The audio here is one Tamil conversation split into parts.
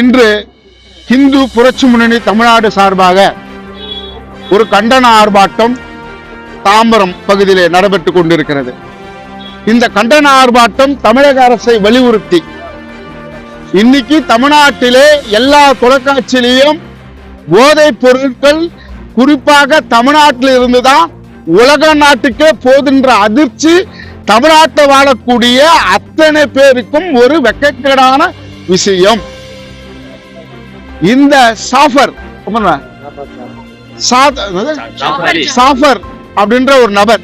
இன்று இந்து புரட்சி முன்னணி தமிழ்நாடு சார்பாக ஒரு கண்டன ஆர்ப்பாட்டம் தாம்பரம் பகுதியிலே நடைபெற்றுக் கொண்டிருக்கிறது. இந்த கண்டன ஆர்ப்பாட்டம் தமிழக அரசை வலியுறுத்தி இன்னைக்கு தமிழ்நாட்டிலே எல்லா தொலைக்காட்சியிலையும் போதைப் பொருட்கள் குறிப்பாக தமிழ்நாட்டில் இருந்துதான் உலக நாட்டுக்கே போதுன்ற அதிர்ச்சி தமிழ்நாட்டில் வாழக்கூடிய அத்தனை பேருக்கும் ஒரு வெக்கக்கேடான விஷயம். இந்த சாஃபர்? சாஃபர். அப்படின்ற ஒரு நபர்.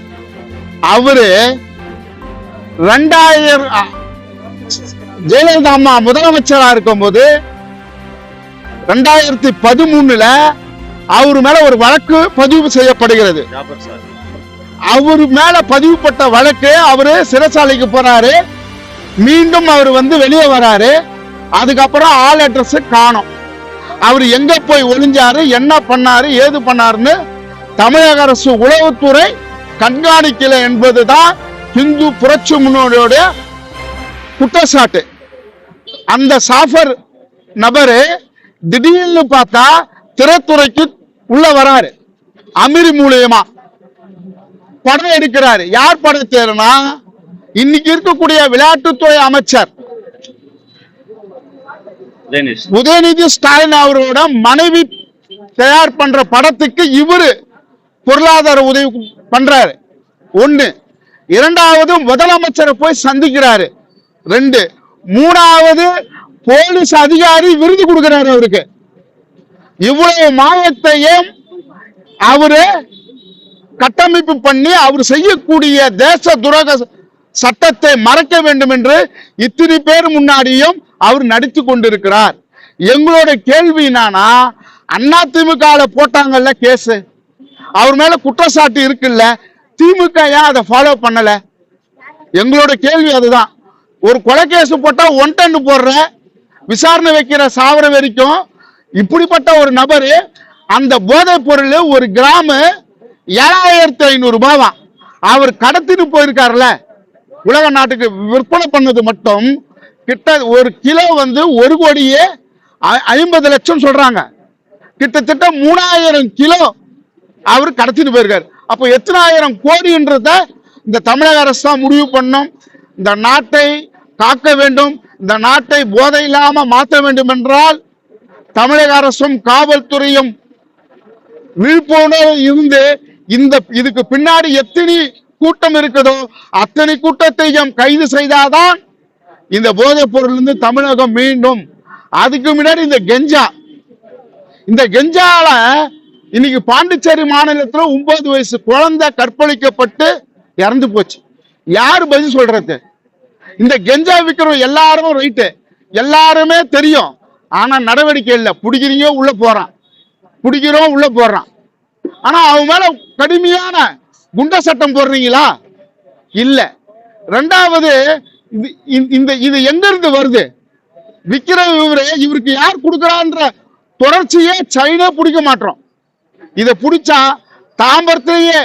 அவரு ரெண்டாயிரம் ஜெயலலிதா அம்மா முதலமைச்சரா இருக்கும்போது ரெண்டாயிரத்தி பதிமூணுல அவர் மேல ஒரு வழக்கு பதிவு செய்யப்படுகிறது. அவர் மேல பதிவுப்பட்ட வழக்கு அவரு சிறைச்சாலைக்கு போறாரு. மீண்டும் அவர் வந்து வெளியே வராரு. அதுக்கப்புறம் ஆள் அட்ரஸ் காணோம். அவர் எங்க போய் ஒளிஞ்சாரு என்ன பண்ணாரு ஏது பண்ணாருன்னு தமிழக அரசு உளவுத்துறை கண்காணிக்கல என்பதுதான் இந்து புரட்சி முன்னோடியோட குற்றச்சாட்டு. அந்த சாஃபர் நபரு திடீர்னு பார்த்தா திரைத்துறைக்கு உள்ள வராரு. அமீர் மூலியமா படம் எடுக்கிறாரு. யார் படம் தேர்னா இன்னைக்கு இருக்கக்கூடிய விளையாட்டுத்துறை அமைச்சர் உதயநிதி ஸ்டாலின். அவரோட மனைவி தயார் பண்ற படத்துக்கு இவரு பொருளாதார உதவி பண்றாரு. ஒண்ணு. இரண்டாவது முதலமைச்சரை போய் சந்திக்கிறாரு. ரெண்டு. மூணாவது போலீஸ் அதிகாரி விருது கொடுக்கிறாரு அவருக்கு. இவ்வளவு மாயத்தையும் அவரு கட்டமைப்பு பண்ணி அவர் செய்யக்கூடிய தேச துரோக சட்டத்தை மறைக்க வேண்டும் என்று இத்தனை பேர் முன்னாடியும் அவர் நடித்து கொண்டிருக்கிறார். எங்களோட கேள்வி என்னன்னா அண்ணா திமுக போட்டாங்கல்ல கேஸ்? அவர் மேல குற்றச்சாட்டு இருக்குல்ல திமுக ஏன் அதை ஃபாலோ பண்ணல? எங்களோட கேள்வி அதுதான். ஒரு கொலை கேஸ் போட்டா ஒன் டன் போடுற விசாரணை வைக்கிற சாவர வரைக்கும் இப்படிப்பட்ட ஒரு நபர் அந்த போதைப் பொருள் ஒரு கிராமு ஏழாயிரத்தி ஐநூறு ரூபாவா? அவர் கடத்திட்டு போயிருக்காருல உலக நாட்டுக்கு விற்பனை பண்ணது மட்டும் கிட்ட ஒரு கிலோ வந்து ஒரு கோடியே ஐ- ஐம்பது லட்சம் சொல்றாங்க. கிட்டத்தட்ட மூணாயிரம் கிலோ அவர் கடத்திட்டு போயிருக்காரு. அப்போ எத்தனாயிரம் கோடின்றத இந்த தமிழக அரசு தான் முடிவு பண்ணும். இந்த நாட்டை காக்க வேண்டும். இந்த நாட்டை போதை இல்லாம மாற்ற வேண்டும் என்றால் தமிழக அரசும் காவல்துறையும் விழிப்புணர்வு இருந்து இந்த இதுக்கு பின்னாடி எத்தனை கூட்டம் இருக்குதோ அத்தனை கூட்டத்தையும் கைது செய்தாதான் இந்த போதைப் பொருள் இருந்து தமிழகம் மீண்டும். அதுக்கு முன்னாடி இந்த கெஞ்சா. இந்த கெஞ்சால இன்னைக்கு பாண்டிச்சேரி மாநிலத்துல ஒன்பது வயசு குழந்தை கற்பழிக்கப்பட்டு இறந்து போச்சு. யாரு பதில் சொல்றது? இந்த கெஞ்சா விற்கிற எல்லாரும் ரைட்டு எல்லாருமே தெரியும். ஆனா நடவடிக்கை இல்லை. பிடிக்கிறீங்க உள்ள போறான். பிடிக்கிறோம் உள்ள போடுறான் ஆனா அவன் மேல கடுமையான குண்ட சட்டம் போடுறீங்களா? இல்ல. ரெண்டாவது இந்த- இது எங்க இருந்து வருது? விக்கிர இவரு இவருக்கு யார் கொடுக்கறான்ற தொடர்ச்சியே சைனா பிடிக்க மாட்டோம். இதை பிடிச்சா தாம்பரத்திலேயே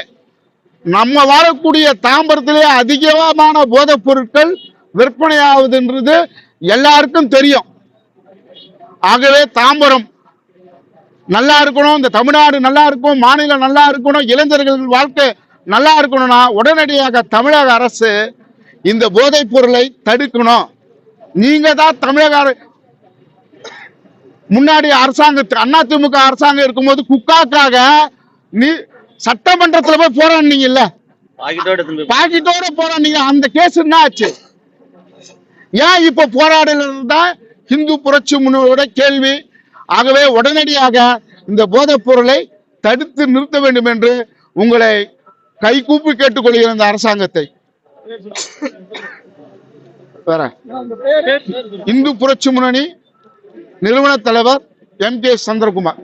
நம்ம வாழக்கூடிய தாம்பரத்திலேயே அதிகமான போதைப் பொருட்கள் விற்பனையாகுதுன்றது எல்லாருக்கும் தெரியும். ஆகவே தாம்பரம் நல்லா இருக்கணும் இந்த தமிழ்நாடு நல்லா இருக்கும் மாநிலம் நல்லா இருக்கணும் இளைஞர்கள் வாழ்க்கை நல்லா இருக்கணும்னா உடனடியாக தமிழக அரசு இந்த போதைப் பொருளை தடுக்கணும். நீங்க தான் தமிழக முன்னாடி அரசாங்கத்து அதிமுக அரசாங்கம் இருக்கும்போது குக்காக்காக நீ சட்டமன்றத்துல போய் போராடினீங்கல்ல? பாக்கெட்டோட போராடினீங்க. அந்த கேஸ் என்ன ஆச்சு? ஏன் இப்ப போராடலாம் தான் இந்து புரட்சி முன்னோட கேள்வி. ஆகவே உடனடியாக இந்த போதைப் பொருளை தடுத்து நிறுத்த வேண்டும் என்று உங்களை கைகூப்பி கேட்டுக்கொள்கிற இந்த அரசாங்கத்தை. வேற. இந்து புரட்சி முன்னணி நிறுவன தலைவர் எம் கே சந்திரகுமார்.